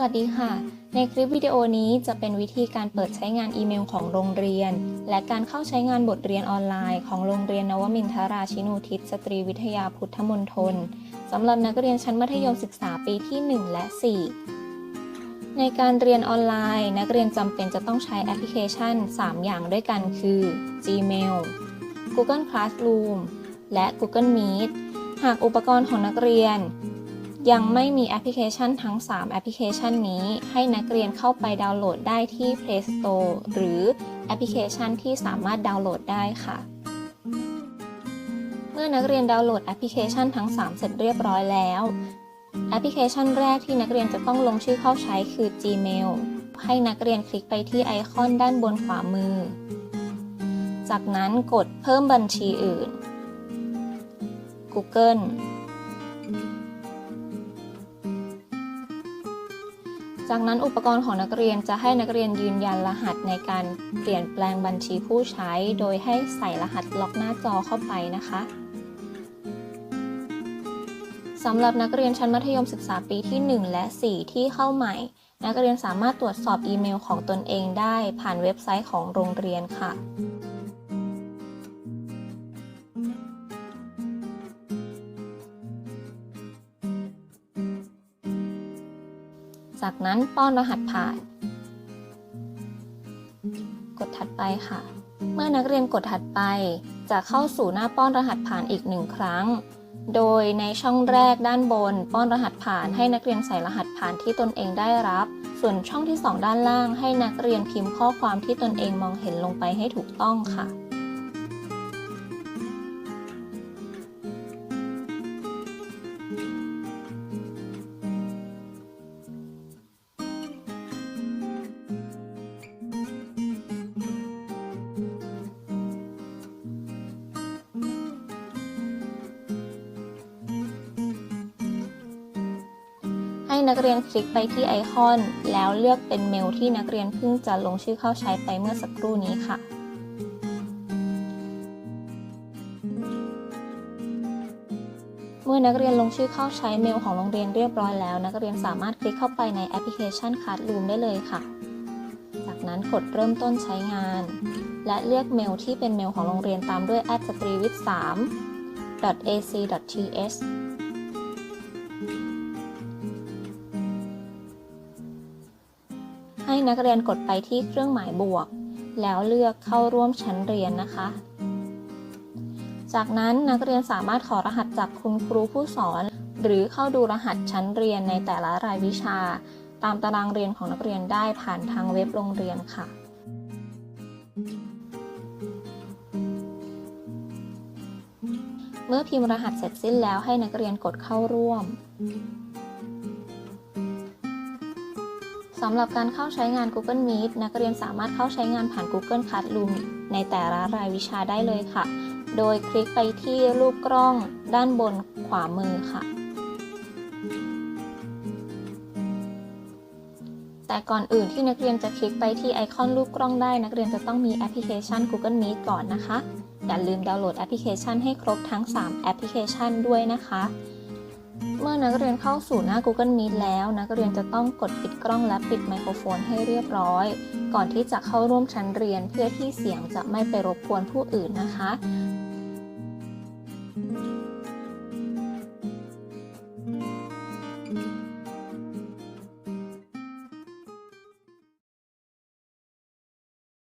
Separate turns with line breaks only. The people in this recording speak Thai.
สวัสดีค่ะ ในคลิปวิดีโอนี้จะเป็นวิธีการเปิดใช้งานอีเมลของโรงเรียน และการเข้าใช้งานบทเรียนออนไลน์ของโรงเรียนนวมินทราชินูทิศสตรีวิทยาพุทธมณฑลสำหรับนักเรียนชั้นมัธยมศึกษาปีที่ 1 และ 4 ในการเรียนออนไลน์ นักเรียนจำเป็นจะต้องใช้แอปพลิเคชัน 3 อย่างด้วยกันคือ Gmail Google Classroom และ Google Meet หากอุปกรณ์ของนักเรียน ยังไม่มีแอปพลิเคชันทั้ง 3 แอปพลิเคชันนี้ ให้นักเรียนเข้าไปดาวน์โหลดได้ที่ Play Store หรือแอปพลิเคชันที่สามารถดาวน์โหลดได้ค่ะ เมื่อนักเรียนดาวน์โหลดแอปพลิเคชันทั้ง 3 เสร็จเรียบร้อยแล้ว แอปพลิเคชันแรกที่นักเรียนจะต้องลงชื่อเข้าใช้คือ Gmail ให้นักเรียนคลิกไปที่ไอคอนด้านบนขวามือ จากนั้นกดเพิ่มบัญชีอื่น Google จากนั้นอุปกรณ์ของนักเรียนจะให้นักเรียนยืนยันรหัสในการเปลี่ยนแปลงบัญชีผู้ใช้ โดยให้ใส่รหัสล็อกหน้าจอเข้าไปนะคะสำหรับนักเรียนชั้นมัธยมศึกษาปีที่ 1 และ 4 ที่เข้าใหม่ นักเรียนสามารถตรวจสอบอีเมลของตนเองได้ผ่านเว็บไซต์ของโรงเรียนค่ะ จากนั้นป้อนรหัสผ่าน กดถัดไปค่ะ เมื่อนักเรียนกดถัดไป จะเข้าสู่หน้าป้อนรหัสผ่านอีกหนึ่งครั้ง โดยในช่องแรกด้านบน ป้อนรหัสผ่านให้นักเรียนใส่รหัสผ่านที่ตนเองได้รับ ส่วนช่องที่ 2 ด้านล่างให้นักเรียนพิมพ์ข้อความที่ตนเองมองเห็นลงไปให้ถูกต้องค่ะ ให้นักเรียนคลิกไปที่ไอคอน แล้วเลือกเป็นเมลที่นักเรียนเพิ่งจะลงชื่อเข้าใช้ไปเมื่อสักครู่นี้ค่ะ เมื่อนักเรียนลงชื่อเข้าใช้เมลของโรงเรียนเรียบร้อยแล้ว นักเรียนสามารถคลิกเข้าไปในแอปพลิเคชัน Classroom ได้เลยค่ะ จากนั้นกดเริ่มต้นใช้งาน และเลือกเมลที่เป็นเมลของโรงเรียนตามด้วย a d s t r e w i t 3 ac.th นักเรียนกดไปที่เครื่องหมายบวก แล้วเลือกเข้าร่วมชั้นเรียนนะคะ จากนั้นนักเรียนสามารถขอรหัสจากคุณครูผู้สอน หรือเข้าดูรหัสชั้นเรียนในแต่ละรายวิชา ตามตารางเรียนของนักเรียนได้ผ่านทางเว็บโรงเรียนค่ะเมื่อพิมพ์รหัสเสร็จสิ้นแล้วให้นักเรียนกดเข้าร่วม สำหรับการเข้าใช้งาน Google Meet นักเรียนสามารถเข้าใช้งานผ่าน Google Classroom ในแต่ละรายวิชาได้เลยค่ะ โดยคลิกไปที่รูปกล้องด้านบนขวามือค่ะ แต่ก่อนอื่นที่นักเรียนจะคลิกไปที่ไอคอนรูปกล้องได้ นักเรียนจะต้องมีแอปพลิเคชัน Google Meet ก่อนนะคะ อย่าลืมดาวน์โหลดแอปพลิเคชันให้ครบทั้ง 3 แอปพลิเคชันด้วยนะคะ มื่อนักเรียนเข้าสู่หน้า Google Meet แล้ว นักเรียนจะต้องกดปิดกล้องและปิดไมโครโฟนให้เรียบร้อย ก่อนที่จะเข้าร่วมชั้นเรียนเพื่อที่เสียงจะไม่ไปรบกวนผู้อื่นนะคะ